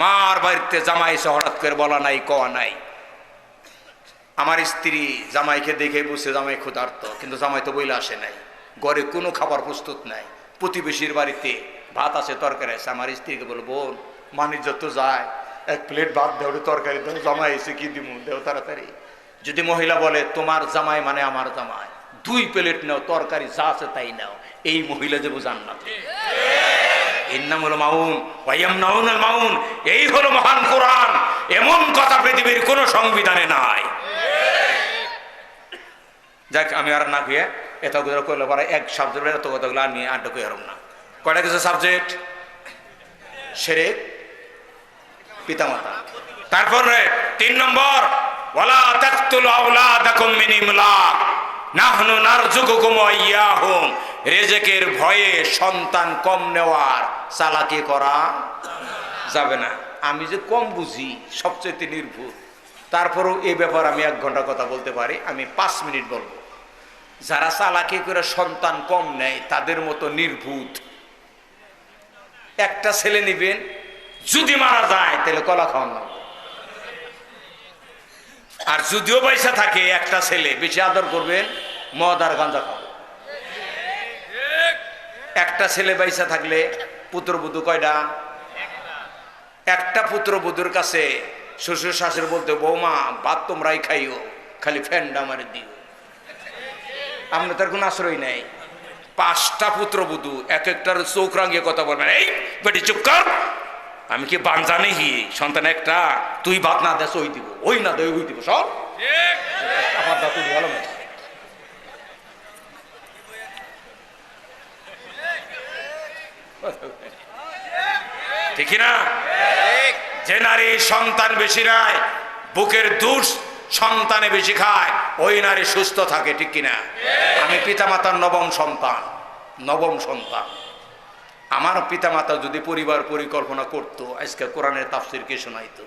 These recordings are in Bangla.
আমার বাড়িতে জামাই এসে হঠাৎ করে বলা নাই, কওয়া নাই। আমার স্ত্রী জামাইকে দেখে বসে জামাই ক্ষুধার্ত, কিন্তু জামাই তো বইলে আসে নাই। ঘরে কোনো খাবার প্রস্তুত নাই। প্রতিবেশীর বাড়িতে ভাত আছে, তরকারি আছে। আমার স্ত্রীকে বলো বোন, মানিজ্য তো যায়। এক প্লেট ভাত দেও তরকারি দেও জামাই এসে কি দিব দেও তাড়াতাড়ি। যদি মহিলা বলে, তোমার জামাই মানে আমার জামাই। দুই প্লেট নাও, তরকারি যা আছে তাই নাও। এই মহিলা যে যাব জান্নাতে এই হলো মহান কোরআন। এমন কথা পৃথিবীর কোনো সংবিধানে নাই। যাক, আমি আর না কথা করলে পরে এক সাবজেক্ট এত আড্ডা না। কয়টা কিছু সাবজেক্ট সেরে পিতামাতা। তারপরে তিন নম্বর, ওয়ালা তাকতুল আওলাদাকুম মিন ইমলাক। নাহনু নারযুকুকুম ওয়া ইয়াহুম। রেজেকের ভয়ে সন্তান কম নেওয়ার চালাকি করা যাবে না। আমি যে কম বুঝি সবচেয়ে নির্ভুল। তারপরেও এই ব্যাপার আমি এক ঘণ্টা কথা বলতে পারি, আমি পাঁচ মিনিট বলব। যারা চালাকি করে সন্তান কম নেয়, তাদের মতো নির্ভূত একটা ছেলে নিবেন, যদি মারা যায়, তাহলে কলা খাওয়ান। আর যদিও পয়সা থাকে একটা ছেলে, বেশি আদর করবেন, মদ আর গাঁজা খাবে একটা ছেলে বাইসা থাকলে পুত্রবধূ কয়টা একটা পুত্রবধূর কাছে শ্বশুর শাশুড়ি বলতে বৌমা ভাত তোমরাই খাইও খালি ফ্যানটা আমার দিও। আমরা তার কোনো আশ্রয় নেই। পাঁচটা পুত্রবধূ এক একটার চোখ রাঙিয়ে কথা বলবেন এই বেটি চুপ কর। আমি কি বাঞ্জা নেই সন্তান একটা তুই ভাত না দেস ওই দিব। ওই না দে ওই দিব সব আমার দাঁত ভালো না ঠিক না? যে নারী সন্তান বেশি নাই বুকের দুষ সন্তানে বেশি খায় ওই নারী সুস্থ থাকে ঠিক কিনা? আমি পিতামাতার নবম সন্তান নবম সন্তান। আমার পিতামাতা যদি পরিবার পরিকল্পনা করতো আজকে কোরআনের তাফসির কে শোনাইতো?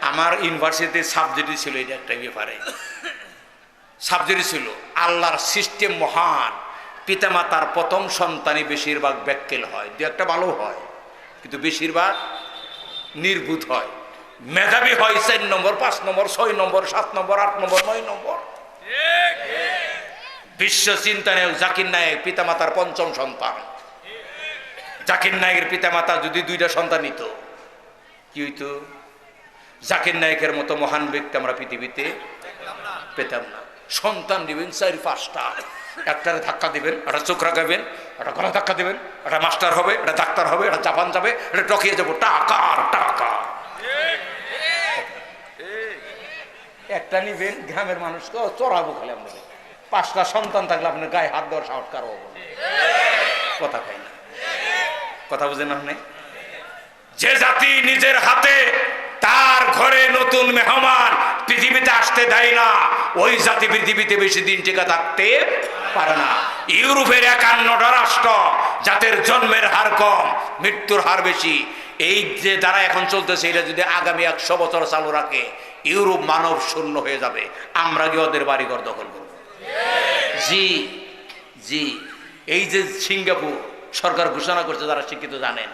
আমার ইউনিভার্সিটির সাবজেক্টই ছিল এটা একটা ব্যাপারে। সাবজেক্ট ছিল আল্লাহর সিস্টেম মহান। পিতামাতার প্রথম সন্তানই বেশিরভাগ ব্যাক্কেল হয় দু একটা ভালো হয়। কিন্তু বেশিরভাগ নির্ভূত হয়। মেধাবী হয় চার নম্বর, পাঁচ নম্বর, ছয় নম্বর, সাত নম্বর, আট নম্বর, নয় নম্বর। বিশ্ব চিন্তানে জাকির নায়ক পিতামাতার পঞ্চম সন্তান। জাকির নায়কের পিতামাতা যদি দুইটা সন্তান নিত, কি হইতো? জাকির নায়কের মতো মহান ব্যক্তি আমরা পৃথিবীতে পেতাম না। সন্তান দিবেন চার পাঁচটা। একটারে ধাক্কা দিবেন, একটা চোখ রাখাবেন একটা গলা ধাক্কা দিবেন, একটা মাস্টার হবে, একটা ডাক্তার হবে, একটা জাপান যাবে এটা টকিয়ে যাব। টাকা টাকা। একটা নিবেন, গ্রামের মানুষকে চড়াবো খালি আমাদের পাঁচটা সন্তান থাকলে আপনার গায়ে হাত দেওয়ার সাহস কারও। কথা খাই না। কথা বুঝেন আপনি? যে জাতি নিজের হাতে, তার ঘরে নতুন মেহমান আসতে দেয় না। ওই জাতি পৃথিবীতে বেশি দিন টিকা থাকতে পারে না। ইউরোপের একান্নটা রাষ্ট্র যাদের জন্মের হার কম, মৃত্যুর হার বেশি। এই যে দ্বারা এখন চলতেছে, এটা যদি আগামী একশো বছর চালু রাখে, ইউরোপ মানব শূন্য হয়ে যাবে। আমরা কি ওদের বাড়িঘর দখল করব? জি জি। এই যে সিঙ্গাপুর সরকার ঘোষণা করছে, যারা শিক্ষিত জানেন,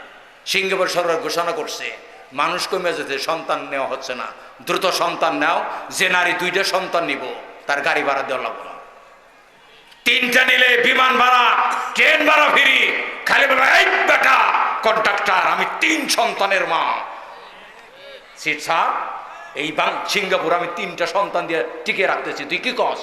সিঙ্গাপুর সরকার ঘোষণা করছে মানুষ কমে যেতে সন্তান নেওয়া হচ্ছে না। দ্রুত সন্তান নাও, যে নারী দুইটা সন্তান নিব, তার গাড়ি ভাড়া দেওয়া লাগবে না। তিনটা নিলে বিমান ভাড়া, ট্রেন ভাড়া ফিরি। খালি বেটা কন্ট্রাক্টর আমি তিন সন্তানের মা। সিট স্যার এই সিঙ্গাপুর, আমি তিনটা সন্তান দিয়ে টিকে রাখতেছি। তুই কি কস?